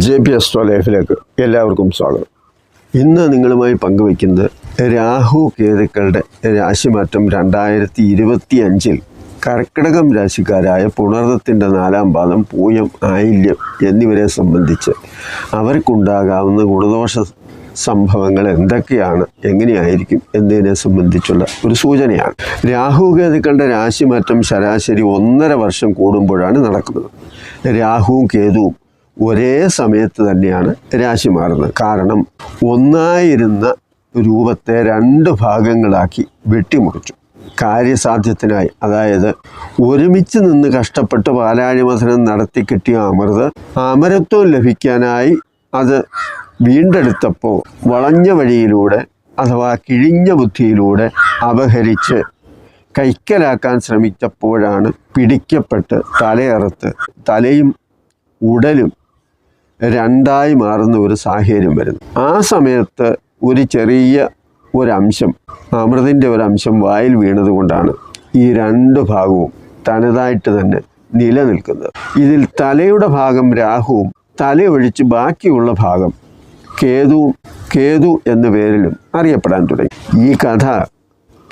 J P എസ്ട്രോ ലൈഫിലേക്ക് എല്ലാവർക്കും സ്വാഗതം. ഇന്ന് നിങ്ങളുമായി പങ്കുവയ്ക്കുന്നത് രാഹു കേതുക്കളുടെ രാശിമാറ്റം രണ്ടായിരത്തി ഇരുപത്തി അഞ്ചിൽ കർക്കിടകം രാശിക്കാരായ പുണർദത്തിന്റെ നാലാം പാദം പൂയം ആയില്യം എന്നിവരെ സംബന്ധിച്ച് അവർക്കുണ്ടാകാവുന്ന ഗുണദോഷ സംഭവങ്ങൾ എന്തൊക്കെയാണ് എങ്ങനെയായിരിക്കും എന്നതിനെ സംബന്ധിച്ചുള്ള ഒരു സൂചനയാണ്. രാഹു കേതുക്കളുടെ രാശിമാറ്റം ശരാശരി ഒന്നര വർഷം കൂടുമ്പോഴാണ് നടക്കുന്നത്. രാഹുവും കേതുവും ഒരേ സമയത്ത് തന്നെയാണ് രാശി മാറുന്നത്. കാരണം ഒന്നായിരുന്ന രൂപത്തെ രണ്ട് ഭാഗങ്ങളാക്കി വെട്ടിമുറിച്ചു. കാര്യസാധ്യത്തിനായി അതായത് ഒരുമിച്ച് നിന്ന് കഷ്ടപ്പെട്ട് പാലാഴിമഥനം നടത്തി കിട്ടിയ അമൃത് അമരത്വം ലഭിക്കാനായി അത് വീണ്ടെടുത്തപ്പോൾ വളഞ്ഞ വഴിയിലൂടെ അഥവാ കിഴിഞ്ഞ ബുദ്ധിയിലൂടെ അപഹരിച്ച് കൈക്കലാക്കാൻ ശ്രമിച്ചപ്പോഴാണ് പിടിക്കപ്പെട്ട് തലയറുത്ത് തലയും ഉടലും രണ്ടായി മാറുന്ന ഒരു സാഹചര്യം വരുന്നു. ആ സമയത്ത് ഒരു ചെറിയ ഒരംശം അമൃതിന്റെ ഒരംശം വായിൽ വീണതുകൊണ്ടാണ് ഈ രണ്ട് ഭാഗവും തനതായിട്ട് തന്നെ നിലനിൽക്കുന്നത്. ഇതിൽ തലയുടെ ഭാഗം രാഹുവും തലയൊഴിച്ച് ബാക്കിയുള്ള ഭാഗം കേതുവും കേതു എന്ന പേരിലും അറിയപ്പെടാൻ തുടങ്ങി. ഈ കഥ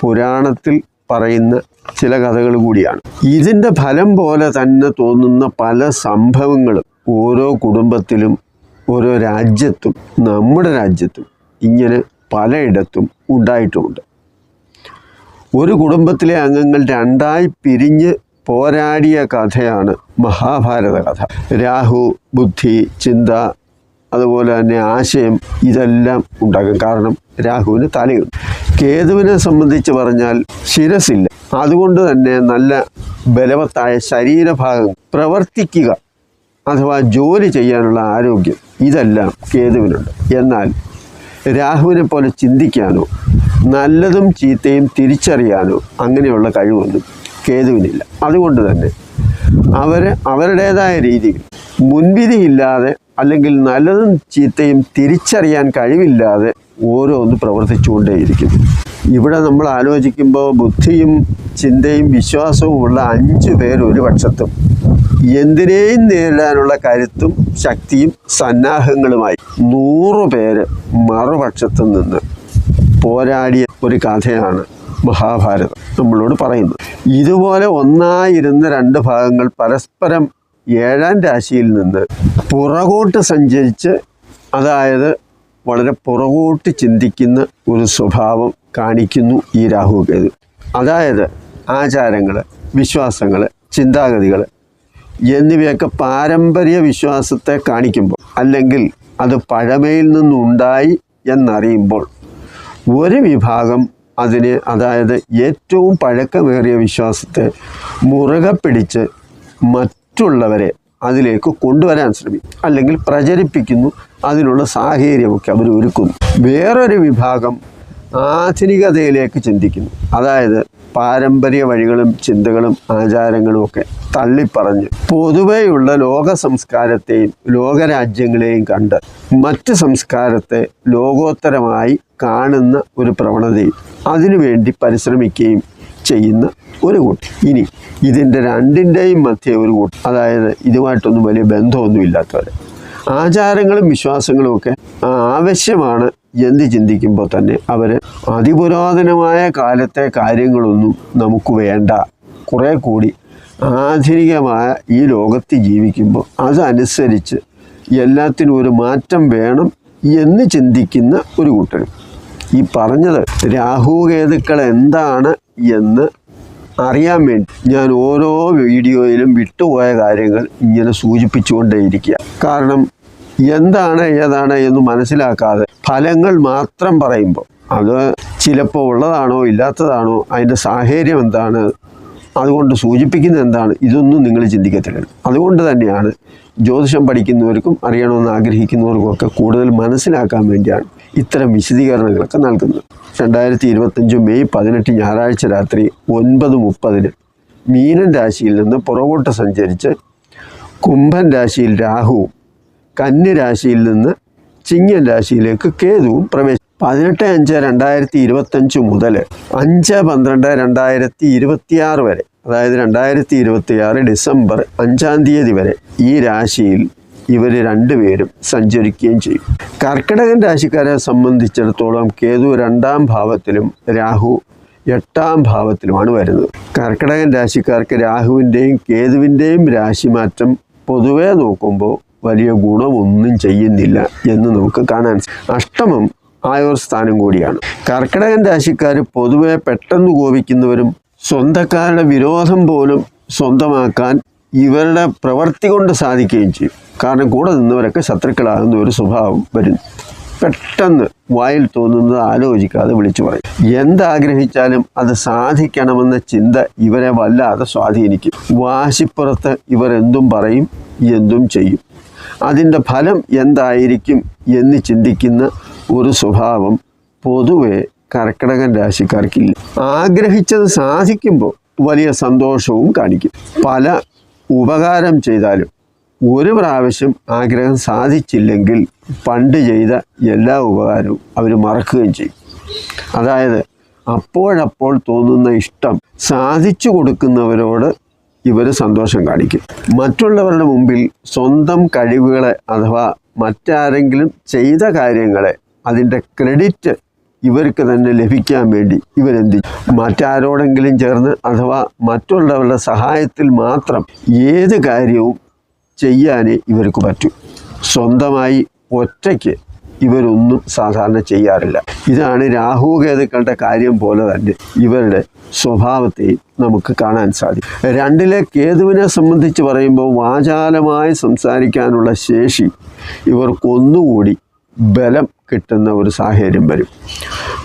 പുരാണത്തിൽ പറയുന്ന ചില കഥകൾ കൂടിയാണ്. ഇതിന്റെ ഫലം പോലെ തന്നെ തോന്നുന്ന പല സംഭവങ്ങളും ഓരോ കുടുംബത്തിലും ഓരോ രാജ്യത്തും നമ്മുടെ രാജ്യത്തും ഇങ്ങനെ പലയിടത്തും ഉണ്ടായിട്ടുമുണ്ട് ഒരു കുടുംബത്തിലെ അംഗങ്ങൾ രണ്ടായി പിരിഞ്ഞ് പോരാടിയ കഥയാണ് മഹാഭാരത കഥ. രാഹു ബുദ്ധി ചിന്ത അതുപോലെ തന്നെ ആശയം ഇതെല്ലാം ഉണ്ടാകും. കാരണം രാഹുവിന് തലയുണ്ട് കേതുവിനെ സംബന്ധിച്ച് പറഞ്ഞാൽ ശിരസില്ല. അതുകൊണ്ട് തന്നെ നല്ല ബലവത്തായ ശരീരഭാഗം പ്രവർത്തിക്കുക അഥവാ ജോലി ചെയ്യാനുള്ള ആരോഗ്യം ഇതെല്ലാം കേതുവിനുണ്ട്. എന്നാൽ രാഹുവിനെ പോലെ ചിന്തിക്കാനോ നല്ലതും ചീത്തയും തിരിച്ചറിയാനോ അങ്ങനെയുള്ള കഴിവൊന്നും കേതുവിനില്ല. അതുകൊണ്ട് തന്നെ അവർ അവരുടേതായ രീതിയിൽ മുൻവിധിയില്ലാതെ അല്ലെങ്കിൽ നല്ലതും ചീത്തയും തിരിച്ചറിയാൻ കഴിവില്ലാതെ ഓരോന്ന് പ്രവർത്തിച്ചുകൊണ്ടേയിരിക്കുന്നു. ഇവിടെ നമ്മൾ ആലോചിക്കുമ്പോൾ ബുദ്ധിയും ചിന്തയും വിശ്വാസവും ഉള്ള അഞ്ചു പേർ ഒരു പക്ഷത്തും. എന്തിനേയും നേരിടാനുള്ള കരുത്തും ശക്തിയും സന്നാഹങ്ങളുമായി നൂറു പേര് മറുപക്ഷത്തു നിന്ന് പോരാടിയ ഒരു കഥയാണ് മഹാഭാരതം നമ്മളോട് പറയുന്നത്. ഇതുപോലെ ഒന്നായിരുന്ന രണ്ട് ഭാഗങ്ങൾ പരസ്പരം ഏഴാം രാശിയിൽ നിന്ന് പുറകോട്ട് സഞ്ചരിച്ച് അതായത് വളരെ പുറകോട്ട് ചിന്തിക്കുന്ന ഒരു സ്വഭാവം കാണിക്കുന്നു ഈ രാഹുകേതു അതായത് ആചാരങ്ങൾ വിശ്വാസങ്ങൾ ചിന്താഗതികൾ എന്നിവയൊക്കെ പാരമ്പര്യ വിശ്വാസത്തെ കാണിക്കുമ്പോൾ അല്ലെങ്കിൽ അത് പഴമയിൽ നിന്നുണ്ടായി എന്നറിയുമ്പോൾ ഒരു വിഭാഗം അതിന് അതായത് ഏറ്റവും പഴക്കമേറിയ വിശ്വാസത്തെ മുറുകെ പിടിച്ച് മറ്റുള്ളവരെ അതിലേക്ക് കൊണ്ടുവരാൻ ശ്രമിക്കും അല്ലെങ്കിൽ പ്രചരിപ്പിക്കുന്നു. അതിനുള്ള സാഹചര്യമൊക്കെ അവർ ഒരുക്കുന്നു. വേറൊരു വിഭാഗം ആധുനികതയിലേക്ക് ചിന്തിക്കുന്നു. അതായത് പാരമ്പര്യ വഴികളും ചിന്തകളും ആചാരങ്ങളും ഒക്കെ തള്ളിപ്പറഞ്ഞ് പൊതുവെയുള്ള ലോക സംസ്കാരത്തെയും ലോകരാജ്യങ്ങളെയും കണ്ട് മറ്റ് സംസ്കാരത്തെ ലോകോത്തരമായി കാണുന്ന ഒരു പ്രവണതയും അതിനുവേണ്ടി പരിശ്രമിക്കുകയും ചെയ്യുന്ന ഒരു കൂട്ടം. ഇനി ഇതിന്റെ രണ്ടിന്റെയും മധ്യ ഒരു കൂട്ടം. അതായത് ഇതുമായിട്ടൊന്നും വലിയ ബന്ധമൊന്നും ഇല്ലാത്തവർ ആചാരങ്ങളും വിശ്വാസങ്ങളും ഒക്കെ ആവശ്യമാണ് എന്ന് ചിന്തിക്കുമ്പോൾ തന്നെ അവർ അതിപുരാതനമായ കാലത്തെ കാര്യങ്ങളൊന്നും നമുക്ക് വേണ്ട. കുറേ കൂടി ആധുനികമായ ഈ ലോകത്ത് ജീവിക്കുമ്പോൾ അതനുസരിച്ച് എല്ലാത്തിനും ഒരു മാറ്റം വേണം എന്ന് ചിന്തിക്കുന്ന ഒരു കൂട്ടരും. ഈ പറഞ്ഞത് രാഹുകേതുക്കൾ എന്താണ് എന്ന് അറിയാൻ വേണ്ടി ഞാൻ ഓരോ വീഡിയോയിലും വിട്ടുപോയ കാര്യങ്ങൾ ഇങ്ങനെ സൂചിപ്പിച്ചുകൊണ്ടേയിരിക്കുക. കാരണം എന്താണ് ഏതാണ് എന്ന് മനസ്സിലാക്കാതെ ഫലങ്ങൾ മാത്രം പറയുമ്പോൾ അത് ചിലപ്പോൾ ഉള്ളതാണോ ഇല്ലാത്തതാണോ അതിന്റെ സാഹചര്യം എന്താണ് അതുകൊണ്ട് സൂചിപ്പിക്കുന്ന എന്താണ് ഇതൊന്നും നിങ്ങൾ ചിന്തിക്കത്തില്ല. അതുകൊണ്ട് തന്നെയാണ് ജ്യോതിഷം പഠിക്കുന്നവർക്കും അറിയണമെന്ന് ആഗ്രഹിക്കുന്നവർക്കും ഒക്കെ കൂടുതൽ മനസ്സിലാക്കാൻ വേണ്ടിയാണ് ഇത്തരം വിശദീകരണങ്ങളൊക്കെ നൽകുന്നത്. രണ്ടായിരത്തി ഇരുപത്തഞ്ച് മെയ് പതിനെട്ട് ഞായറാഴ്ച രാത്രി ഒൻപത് മുപ്പതിന് മീനൻ രാശിയിൽ നിന്ന് പുറകോട്ട് സഞ്ചരിച്ച് കുംഭൻ രാശിയിൽ രാഹുവും കന്നി രാശിയിൽ നിന്ന് ചിങ്ങൻ രാശിയിലേക്ക് കേതുവും പ്രവേശിച്ചു പതിനെട്ട് അഞ്ച് രണ്ടായിരത്തി ഇരുപത്തഞ്ച് മുതൽ അഞ്ച് പന്ത്രണ്ട് രണ്ടായിരത്തി ഇരുപത്തിയാറ് വരെ അതായത് രണ്ടായിരത്തി ഇരുപത്തിയാറ് ഡിസംബർ അഞ്ചാം തീയതി വരെ ഈ രാശിയിൽ ഇവർ രണ്ടുപേരും സഞ്ചരിക്കുകയും ചെയ്യും. കർക്കിടകൻ രാശിക്കാരെ സംബന്ധിച്ചിടത്തോളം കേതു രണ്ടാം ഭാവത്തിലും രാഹു എട്ടാം ഭാവത്തിലുമാണ് വരുന്നത്. കർക്കിടകൻ രാശിക്കാർക്ക് രാഹുവിന്റെയും കേതുവിന്റെയും രാശിമാറ്റം പൊതുവേ നോക്കുമ്പോൾ വലിയ ഗുണമൊന്നും ചെയ്യുന്നില്ല എന്ന് നമുക്ക് കാണാൻ അഷ്ടമം അഷ്ടമം ഒരു സ്ഥാനം കൂടിയാണ്. കർക്കിടകൻ രാശിക്കാർ പൊതുവെ പെട്ടെന്ന് കോപിക്കുന്നവരും സ്വന്തക്കാരുടെ വിരോധം പോലും സ്വന്തമാക്കാൻ ഇവരുടെ പ്രവൃത്തി കൊണ്ട് സാധിക്കുകയും ചെയ്യും. കാരണം കൂടെ നിന്നവരൊക്കെ ശത്രുക്കളാകുന്ന ഒരു സ്വഭാവം വരുന്നു പെട്ടെന്ന് വായിൽ തോന്നുന്നത് ആലോചിക്കാതെ വിളിച്ചു പറയും. എന്താഗ്രഹിച്ചാലും അത് സാധിക്കണമെന്ന ചിന്ത ഇവരെ വല്ലാതെ സ്വാധീനിക്കും. വാശിപ്പുറത്ത് ഇവർ പറയും എന്തും ചെയ്യും. അതിന്റെ ഫലം എന്തായിരിക്കും എന്ന് ചിന്തിക്കുന്ന ഒരു സ്വഭാവം പൊതുവെ കർക്കിടകൻ രാശിക്കാർക്കില്ല. ആഗ്രഹിച്ചത് സാധിക്കുമ്പോൾ വലിയ സന്തോഷവും കാണിക്കും. പല ഉപകാരം ചെയ്താലും ഒരു പ്രാവശ്യം ആഗ്രഹം സാധിച്ചില്ലെങ്കിൽ പണ്ട് ചെയ്ത എല്ലാ ഉപകാരവും അവർ മറക്കുകയും ചെയ്യും. അതായത് അപ്പോഴപ്പോൾ തോന്നുന്ന ഇഷ്ടം സാധിച്ചു കൊടുക്കുന്നവരോട് ഇവർ സന്തോഷം കാണിക്കും മറ്റുള്ളവരുടെ മുമ്പിൽ സ്വന്തം കഴിവുകളെ അഥവാ മറ്റാരെങ്കിലും ചെയ്ത കാര്യങ്ങളെ അതിന്റെ ക്രെഡിറ്റ് ഇവർക്ക് തന്നെ ലഭിക്കാൻ വേണ്ടി ഇവരെന്ത്? മറ്റാരോടെങ്കിലും ചേർന്ന് അഥവാ മറ്റുള്ളവരുടെ സഹായത്തിൽ മാത്രം ഏത് കാര്യവും ചെയ്യാനേ ഇവർക്ക് പറ്റൂ സ്വന്തമായി ഒറ്റയ്ക്ക് ഇവരൊന്നും സാധാരണ ചെയ്യാറില്ല. ഇതാണ് രാഹുകേതുക്കളുടെ കാര്യം പോലെ തന്നെ ഇവരുടെ സ്വഭാവത്തെയും നമുക്ക് കാണാൻ സാധിക്കും. രണ്ടിലെ കേതുവിനെ സംബന്ധിച്ച് പറയുമ്പോൾ വാചാലമായി സംസാരിക്കാനുള്ള ശേഷി ഇവർക്കൊന്നുകൂടി ബലം കിട്ടുന്ന ഒരു സാഹചര്യം വരും.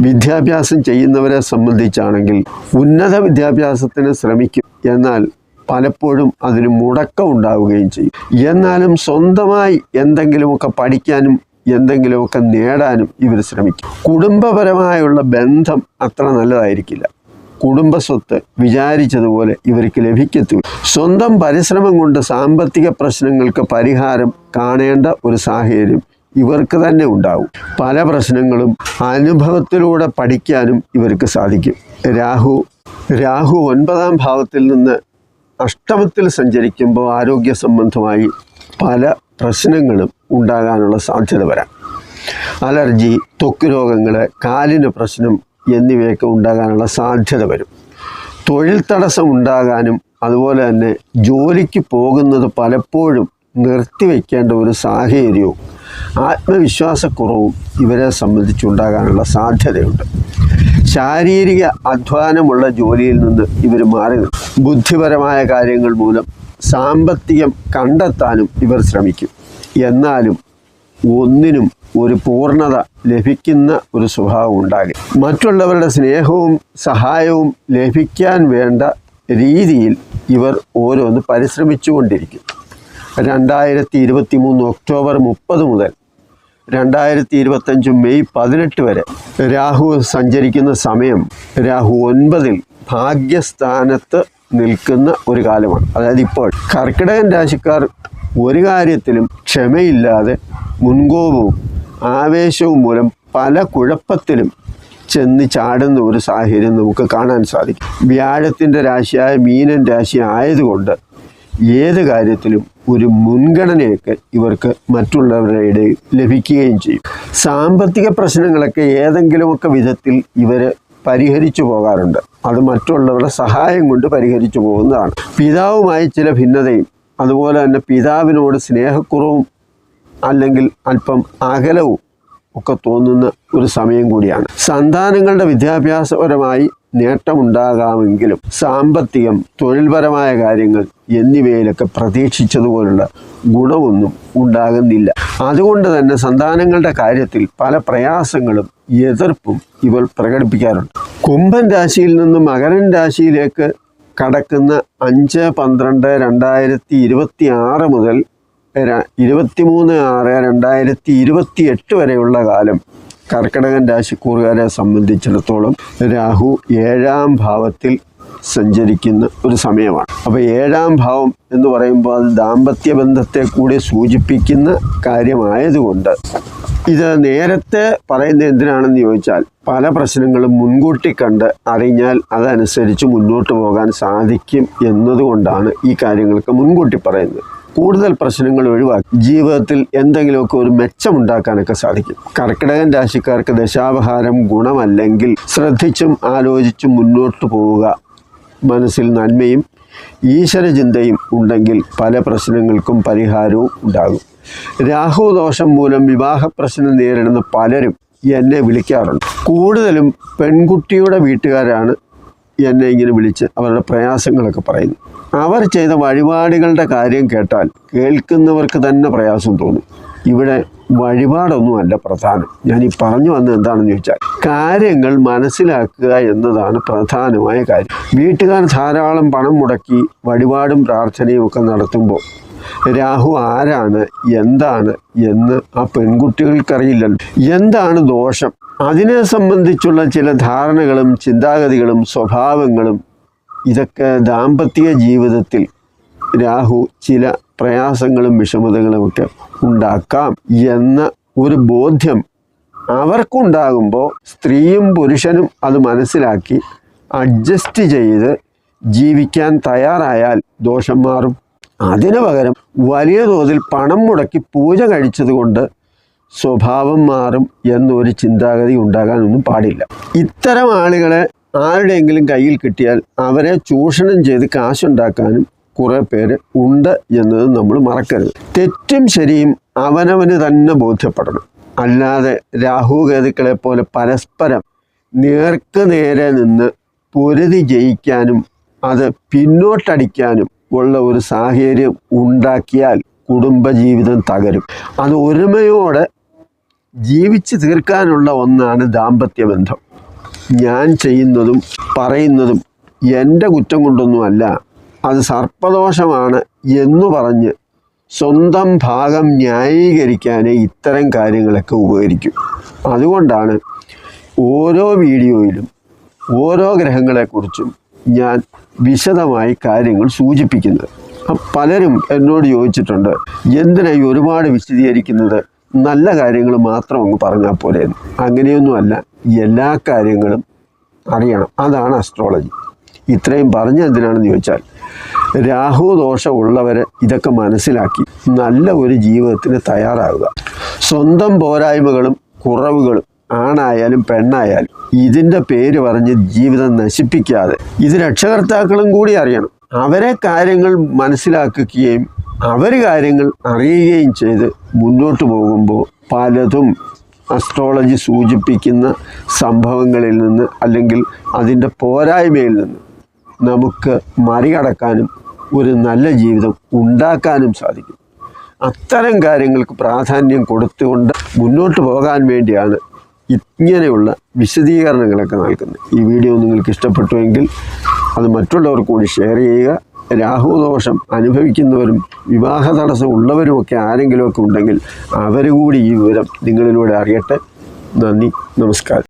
വിദ്യാഭ്യാസം ചെയ്യുന്നവരെ സംബന്ധിച്ചാണെങ്കിൽ ഉന്നത വിദ്യാഭ്യാസത്തിന് ശ്രമിക്കും. എന്നാൽ പലപ്പോഴും അതിന് മുടക്കം ഉണ്ടാവുകയും ചെയ്യും. എന്നാലും സ്വന്തമായി എന്തെങ്കിലുമൊക്കെ പഠിക്കാനും എന്തെങ്കിലുമൊക്കെ നേടാനും ഇവർ ശ്രമിക്കും. കുടുംബപരമായുള്ള ബന്ധം അത്ര നല്ലതായിരിക്കില്ല. കുടുംബസ്വത്ത് വിചാരിച്ചതുപോലെ ഇവർക്ക് ലഭിക്കത്തു സ്വന്തം പരിശ്രമം കൊണ്ട് സാമ്പത്തിക പ്രശ്നങ്ങൾക്ക് പരിഹാരം കാണേണ്ട ഒരു സാഹചര്യം ഇവർക്ക് തന്നെ ഉണ്ടാവും. പല പ്രശ്നങ്ങളും അനുഭവത്തിലൂടെ പഠിക്കാനും ഇവർക്ക് സാധിക്കും. രാഹു രാഹു ഒൻപതാം ഭാവത്തിൽ നിന്ന് അഷ്ടമത്തിൽ സഞ്ചരിക്കുമ്പോൾ ആരോഗ്യ സംബന്ധമായി പല പ്രശ്നങ്ങളും ഉണ്ടാകാനുള്ള സാധ്യത വരാം. അലർജി ത്വക്ക് രോഗങ്ങൾ കാലിന് പ്രശ്നം എന്നിവയൊക്കെ ഉണ്ടാകാനുള്ള സാധ്യത വരും. തൊഴിൽ തടസ്സം ഉണ്ടാകാനും അതുപോലെ തന്നെ ജോലിക്ക് പോകുന്നത് പലപ്പോഴും നിർത്തിവെക്കേണ്ട ഒരു സാഹചര്യവും ആത്മവിശ്വാസക്കുറവും ഇവരെ സംബന്ധിച്ചുണ്ടാകാനുള്ള സാധ്യതയുണ്ട്. ശാരീരിക അധ്വാനമുള്ള ജോലിയിൽ നിന്ന് ഇവർ മാറി ബുദ്ധിപരമായ കാര്യങ്ങൾ മൂലം സാമ്പത്തികം കണ്ടെത്താനും ഇവർ ശ്രമിക്കും. എന്നാലും ഒന്നിനും ഒരു പൂർണത ലഭിക്കുന്ന ഒരു സ്വഭാവം ഉണ്ടാകും മറ്റുള്ളവരുടെ സ്നേഹവും സഹായവും ലഭിക്കാൻ വേണ്ട രീതിയിൽ ഇവർ ഓരോന്ന് പരിശ്രമിച്ചുകൊണ്ടിരിക്കും. രണ്ടായിരത്തി ഇരുപത്തി മൂന്ന് ഒക്ടോബർ മുപ്പത് മുതൽ രണ്ടായിരത്തി ഇരുപത്തഞ്ച് മെയ് പതിനെട്ട് വരെ രാഹു സഞ്ചരിക്കുന്ന സമയം രാഹു ഒൻപതിൽ ഭാഗ്യസ്ഥാനത്ത് നിൽക്കുന്ന ഒരു കാലമാണ്. അതായത് ഇപ്പോൾ കർക്കിടകൻ രാശിക്കാർ ഒരു കാര്യത്തിലും ക്ഷമയില്ലാതെ മുൻകോപവും ആവേശവും മൂലം പല കുഴപ്പത്തിലും ചെന്ന് ചാടുന്ന ഒരു സാഹചര്യം നമുക്ക് കാണാൻ സാധിക്കും. വ്യാഴത്തിന്റെ രാശിയായ മീനൻ രാശി ആയതുകൊണ്ട് ഏത് കാര്യത്തിലും ഒരു മുൻഗണനയൊക്കെ ഇവർക്ക് മറ്റുള്ളവരുടെ ഇടയിൽ ലഭിക്കുകയും ചെയ്യും. സാമ്പത്തിക പ്രശ്നങ്ങളൊക്കെ ഏതെങ്കിലുമൊക്കെ വിധത്തിൽ ഇവർ പരിഹരിച്ചു പോകാറുണ്ട്. അത് മറ്റുള്ളവരുടെ സഹായം കൊണ്ട് പരിഹരിച്ചു പോകുന്നതാണ്. പിതാവുമായി ചില ഭിന്നതയും അതുപോലെ തന്നെ പിതാവിനോട് സ്നേഹക്കുറവും അല്ലെങ്കിൽ അല്പം അകലവും ഒക്കെ തോന്നുന്ന ഒരു സമയം കൂടിയാണ്. സന്താനങ്ങളുടെ വിദ്യാഭ്യാസപരമായി നേട്ടമുണ്ടാകാമെങ്കിലും സാമ്പത്തികം തൊഴിൽപരമായ കാര്യങ്ങൾ എന്നിവയിലൊക്കെ പ്രതീക്ഷിച്ചതുപോലുള്ള ഗുണമൊന്നും ഉണ്ടാകുന്നില്ല. അതുകൊണ്ട് തന്നെ സന്താനങ്ങളുടെ കാര്യത്തിൽ പല പ്രയാസങ്ങളും എതിർപ്പും ഇവർ പ്രകടിപ്പിക്കാറുണ്ട്. കുംഭൻ രാശിയിൽ നിന്നും മകരൻ രാശിയിലേക്ക് കടക്കുന്ന അഞ്ച് പന്ത്രണ്ട് രണ്ടായിരത്തി ഇരുപത്തി ആറ് മുതൽ ഇരുപത്തിമൂന്ന് ആറ് രണ്ടായിരത്തി ഇരുപത്തി എട്ട് വരെയുള്ള കാലം കർക്കിടകൻ രാശിക്കൂറുകാരെ സംബന്ധിച്ചിടത്തോളം രാഹു ഏഴാം ഭാവത്തിൽ സഞ്ചരിക്കുന്ന ഒരു സമയമാണ്. അപ്പോൾ ഏഴാം ഭാവം എന്ന് പറയുമ്പോൾ അത് ദാമ്പത്യ ബന്ധത്തെ കൂടി സൂചിപ്പിക്കുന്ന കാര്യമായതുകൊണ്ട് ഇത് നേരത്തെ പറയുന്നത് എന്തിനാണെന്ന് ചോദിച്ചാൽ പല പ്രശ്നങ്ങളും മുൻകൂട്ടി കണ്ട് അറിഞ്ഞാൽ അതനുസരിച്ച് മുന്നോട്ട് പോകാൻ സാധിക്കും എന്നതുകൊണ്ടാണ് ഈ കാര്യങ്ങൾക്ക് മുൻകൂട്ടി പറയുന്നത്. കൂടുതൽ പ്രശ്നങ്ങൾ ഒഴിവാക്കി ജീവിതത്തിൽ എന്തെങ്കിലുമൊക്കെ ഒരു മെച്ചമുണ്ടാക്കാനൊക്കെ സാധിക്കും. കർക്കിടകൻ രാശിക്കാർക്ക് ദശാപഹാരം ഗുണമല്ലെങ്കിൽ ശ്രദ്ധിച്ചും ആലോചിച്ചും മുന്നോട്ട് പോവുക. മനസ്സിൽ നന്മയും ഈശ്വരചിന്തയും ഉണ്ടെങ്കിൽ പല പ്രശ്നങ്ങൾക്കും പരിഹാരവും ഉണ്ടാകും. രാഹു ദോഷം മൂലം വിവാഹ പ്രശ്നം നേരിടുന്ന പലരും എന്നെ വിളിക്കാറുണ്ട്. കൂടുതലും പെൺകുട്ടിയുടെ വീട്ടുകാരാണ് എന്നെ ഇങ്ങനെ വിളിച്ച് അവരുടെ പ്രയാസങ്ങളൊക്കെ പറയുന്നു. അവർ ചെയ്ത വഴിപാടുകളുടെ കാര്യം കേട്ടാൽ കേൾക്കുന്നവർക്ക് തന്നെ പ്രയാസം തോന്നും. ഇവിടെ വഴിപാടൊന്നുമല്ല പ്രധാനം. ഞാൻ ഈ പറഞ്ഞു വന്നത് എന്താണെന്ന് ചോദിച്ചാൽ കാര്യങ്ങൾ മനസ്സിലാക്കുക എന്നതാണ് പ്രധാനമായ കാര്യം. വീട്ടുകാർ ധാരാളം പണം മുടക്കി വഴിപാടും പ്രാർത്ഥനയും ഒക്കെ നടത്തുമ്പോൾ രാഹു ആരാണ് എന്താണ് എന്ന് ആ പെൺകുട്ടികൾക്കറിയില്ലല്ലോ. എന്താണ് ദോഷം? അതിനെ സംബന്ധിച്ചുള്ള ചില ധാരണകളും ചിന്താഗതികളും സ്വഭാവങ്ങളും ഇതൊക്കെ ദാമ്പത്യ ജീവിതത്തിൽ രാഹു ചില പ്രയാസങ്ങളും വിഷമതകളും ഒക്കെ ഉണ്ടാക്കാം എന്ന ഒരു ബോധ്യം അവർക്കുണ്ടാകുമ്പോൾ സ്ത്രീയും പുരുഷനും അത് മനസ്സിലാക്കി അഡ്ജസ്റ്റ് ചെയ്ത് ജീവിക്കാൻ തയ്യാറായാൽ ദോഷം മാറും അതിനു പകരം വലിയ തോതിൽ പണം മുടക്കി പൂജ കഴിച്ചതുകൊണ്ട് സ്വഭാവം മാറും എന്നൊരു ചിന്താഗതി ഉണ്ടാകാനൊന്നും പാടില്ല. ഇത്തരം ആളുകളെ ആരുടെയെങ്കിലും കയ്യിൽ കിട്ടിയാൽ അവരെ ചൂഷണം ചെയ്ത് കാശുണ്ടാക്കാനും കുറേ പേര് ഉണ്ട് എന്നത് നമ്മൾ മറക്കരുത്. തെറ്റും ശരിയും അവനവന് തന്നെ ബോധ്യപ്പെടണം. അല്ലാതെ രാഹുകേതുക്കളെ പോലെ പരസ്പരം നേർക്ക് നേരെ നിന്ന് പൊരുതി ജയിക്കാനും അത് പിന്നോട്ടടിക്കാനും ഉള്ള ഒരു സാഹചര്യം ഉണ്ടാക്കിയാൽ കുടുംബജീവിതം തകരും. അത് ഒരുമയോടെ ജീവിച്ചു തീർക്കാനുള്ള ഒന്നാണ് ദാമ്പത്യ ബന്ധം ഞാൻ ചെയ്യുന്നതും പറയുന്നതും എന്റെ കുറ്റം കൊണ്ടൊന്നുമല്ല. അത് സർപ്പദോഷമാണ് എന്ന് പറഞ്ഞ് സ്വന്തം ഭാഗം ന്യായീകരിക്കാനേ ഇത്തരം കാര്യങ്ങളൊക്കെ ഉപകരിക്കും. അതുകൊണ്ടാണ് ഓരോ വീഡിയോയിലും ഓരോ ഗ്രഹങ്ങളെക്കുറിച്ചും ഞാൻ വിശദമായി കാര്യങ്ങൾ സൂചിപ്പിക്കുന്നത്. പലരും എന്നോട് ചോദിച്ചിട്ടുണ്ട് എന്തിനായി ഒരുപാട് വിശദീകരിക്കുന്നത്? നല്ല കാര്യങ്ങൾ മാത്രം അങ്ങ് പറഞ്ഞാൽ പോലെ. അങ്ങനെയൊന്നുമല്ല എല്ലാ കാര്യങ്ങളും അറിയണം. അതാണ് അസ്ട്രോളജി ഇത്രയും പറഞ്ഞ എന്തിനാണെന്ന് ചോദിച്ചാൽ രാഹു ദോഷമുള്ളവർ ഇതൊക്കെ മനസ്സിലാക്കി നല്ല ഒരു ജീവിതത്തിന് തയ്യാറാകുക സ്വന്തം പോരായ്മകളും കുറവുകളും ആണായാലും പെണ്ണായാലും ഇതിന്റെ പേര് പറഞ്ഞ് ജീവിതം നശിപ്പിക്കാതെ ഇത് രക്ഷകർത്താക്കളും കൂടി അറിയണം. അവരെ കാര്യങ്ങൾ മനസ്സിലാക്കുകയും അവർ കാര്യങ്ങൾ അറിയുകയും ചെയ്ത് മുന്നോട്ട് പോകുമ്പോൾ പലതും അസ്ട്രോളജി സൂചിപ്പിക്കുന്ന സംഭവങ്ങളിൽ നിന്ന് അല്ലെങ്കിൽ അതിന്റെ പോരായ്മയിൽ നിന്ന് നമുക്ക് മറികടക്കാനും ഒരു നല്ല ജീവിതം ഉണ്ടാക്കാനും സാധിക്കും. അത്തരം കാര്യങ്ങൾക്ക് പ്രാധാന്യം കൊടുത്തുകൊണ്ട് മുന്നോട്ട് പോകാൻ വേണ്ടിയാണ് ഇങ്ങനെയുള്ള വിശദീകരണങ്ങളൊക്കെ നൽകുന്നത്. ഈ വീഡിയോ നിങ്ങൾക്ക് ഇഷ്ടപ്പെട്ടുവെങ്കിൽ അത് മറ്റുള്ളവർ കൂടി ഷെയർ ചെയ്യുക. രാഹുദോഷം അനുഭവിക്കുന്നവരും വിവാഹ തടസ്സം ഉള്ളവരുമൊക്കെ ആരെങ്കിലുമൊക്കെ ഉണ്ടെങ്കിൽ അവരുകൂടി കൂടി ഈ വിവരം നിങ്ങളിലൂടെ അറിയട്ടെ. നന്ദി നമസ്കാരം.